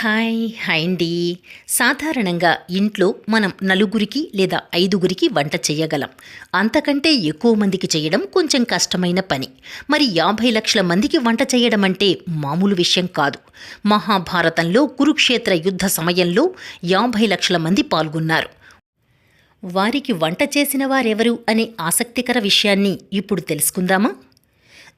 Hi hi అండి. సాధారణంగా ఇంట్లో మనం నలుగురికి లేదా ఐదుగురికి వంట చేయగలం. అంతకంటే ఎక్కువ మందికి చేయడం కొంచెం కష్టమైన పని. మరి యాభై లక్షల మందికి వంట చేయడం అంటే మామూలు విషయం కాదు. మహాభారతంలో కురుక్షేత్ర యుద్ధ సమయంలో యాభై లక్షల మంది పాల్గొన్నారు. వారికి వంట చేసిన వారెవరు అనే ఆసక్తికర విషయాన్ని ఇప్పుడు తెలుసుకుందామా?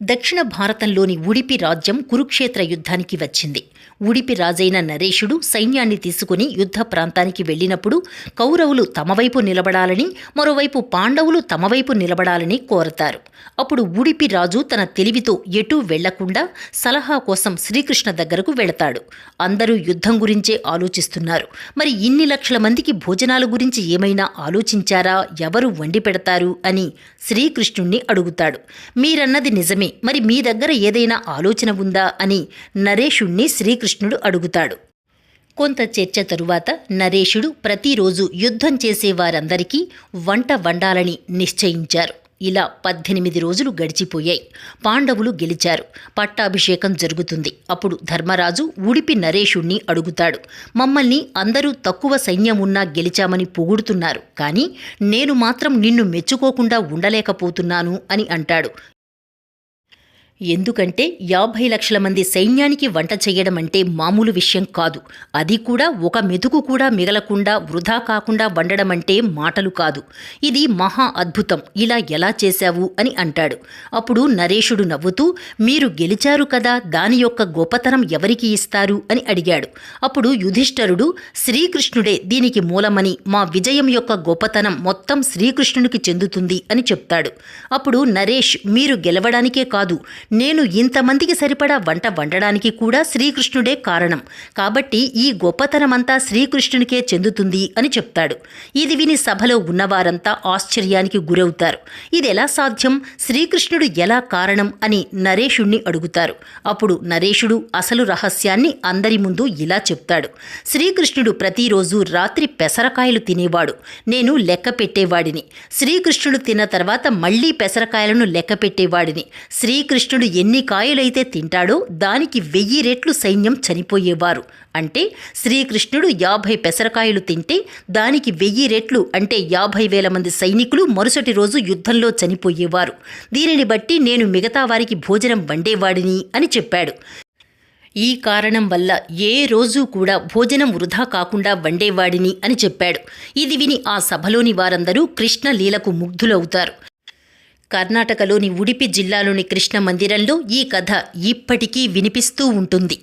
దక్షిణ భారతంలోని ఉడిపి రాజ్యం కురుక్షేత్ర యుద్ధానికి వచ్చింది. ఉడిపి రాజైన నరేషుడు సైన్యాన్ని తీసుకుని యుద్ధ ప్రాంతానికి వెళ్ళినప్పుడు కౌరవులు తమవైపు నిలబడాలని మరోవైపు పాండవులు తమవైపు నిలబడాలని కోరతారు. అప్పుడు ఉడిపి రాజు తన తెలివితో ఎటూ వెళ్ళకుండా సలహా కోసం శ్రీకృష్ణ దగ్గరకు వెళతాడు. అందరూ యుద్ధం గురించే ఆలోచిస్తున్నారు. మరి ఇన్ని లక్షల మందికి భోజనాల గురించి ఏమైనా ఆలోచించారా? ఎవరు వండి పెడతారు? అని శ్రీకృష్ణుణ్ణి అడుగుతాడు. మీరన్నది నిజమే. మరి మీ దగ్గర ఏదైనా ఆలోచన ఉందా అని నరేషుణ్ణి శ్రీకృష్ణుడు అడుగుతాడు. కొంత చర్చ తరువాత నరేషుడు ప్రతిరోజు యుద్ధం చేసే వారందరికీ వంట వండాలని నిశ్చయించారు. ఇలా పద్దెనిమిది రోజులు గడిచిపోయాయి. పాండవులు గెలిచారు. పట్టాభిషేకం జరుగుతుంది. అప్పుడు ధర్మరాజు ఉడిపి నరేషుణ్ణి అడుగుతాడు. మమ్మల్ని అందరూ తక్కువ సైన్యం ఉన్నా గెలిచామని పొగుడుతున్నారు. కానీ నేను మాత్రం నిన్ను మెచ్చుకోకుండా ఉండలేకపోతున్నాను అని అంటాడు. ఎందుకంటే యాభై లక్షల మంది సైన్యానికి వంట చేయడం అంటే మామూలు విషయం కాదు. అది కూడా ఒక మెతుకు కూడా మిగలకుండా వృధా కాకుండా వండడం అంటే మాటలు కాదు. ఇది మహా అద్భుతం. ఇలా ఎలా చేశావు? అని అంటాడు. అప్పుడు నరేషుడు నవ్వుతూ మీరు గెలిచారు కదా దాని యొక్క గొప్పతనం ఎవరికి ఇస్తారు? అని అడిగాడు. అప్పుడు యుధిష్ఠరుడు శ్రీకృష్ణుడే దీనికి మూలమని మా విజయం యొక్క గొప్పతనం మొత్తం శ్రీకృష్ణునికి చెందుతుంది అని చెప్తాడు. అప్పుడు నరేష్ మీరు గెలవడానికే కాదు నేను ఇంతమందికి సరిపడా వంట వండడానికి కూడా శ్రీకృష్ణుడే కారణం. కాబట్టి ఈ గొప్పతనమంతా శ్రీకృష్ణునికే చెందుతుంది అని చెప్తాడు. ఇది విని సభలో ఉన్నవారంతా ఆశ్చర్యానికి గురవుతారు. ఇది ఎలా సాధ్యం? శ్రీకృష్ణుడు ఎలా కారణం అని నరేషుణ్ణి అడుగుతారు. అప్పుడు నరేషుడు అసలు రహస్యాన్ని అందరి ముందు ఇలా చెప్తాడు. శ్రీకృష్ణుడు ప్రతిరోజు రాత్రి పెసరకాయలు తినేవాడు. నేను లెక్క పెట్టేవాడిని. శ్రీకృష్ణుడు తిన్న తర్వాత మళ్ళీ పెసరకాయలను లెక్క పెట్టేవాడిని. శ్రీకృష్ణుడు ఎన్ని కాయలైతే తింటాడో దానికి వెయ్యి రెట్లు సైన్యం చనిపోయేవారు. అంటే శ్రీకృష్ణుడు యాభై పెసరకాయలు తింటే దానికి వెయ్యి రెట్లు అంటే యాభై వేల మంది సైనికులు మరుసటి రోజు యుద్ధంలో చనిపోయేవారు. దీనిని బట్టి నేను మిగతా వారికి భోజనం వండేవాడిని అని చెప్పాడు. ఈ కారణం వల్ల ఏ రోజు కూడా భోజనం వృధా కాకుండా వండేవాడిని అని చెప్పాడు. ఇది విని ఆ సభలోని వారందరూ కృష్ణ లీలకు ముగ్ధులవుతారు. కర్ణాటకలోని ఉడిపి జిల్లాలోని కృష్ణ మందిరంలో ఈ కథ ఇప్పటికీ వినిపిస్తూ ఉంటుంది.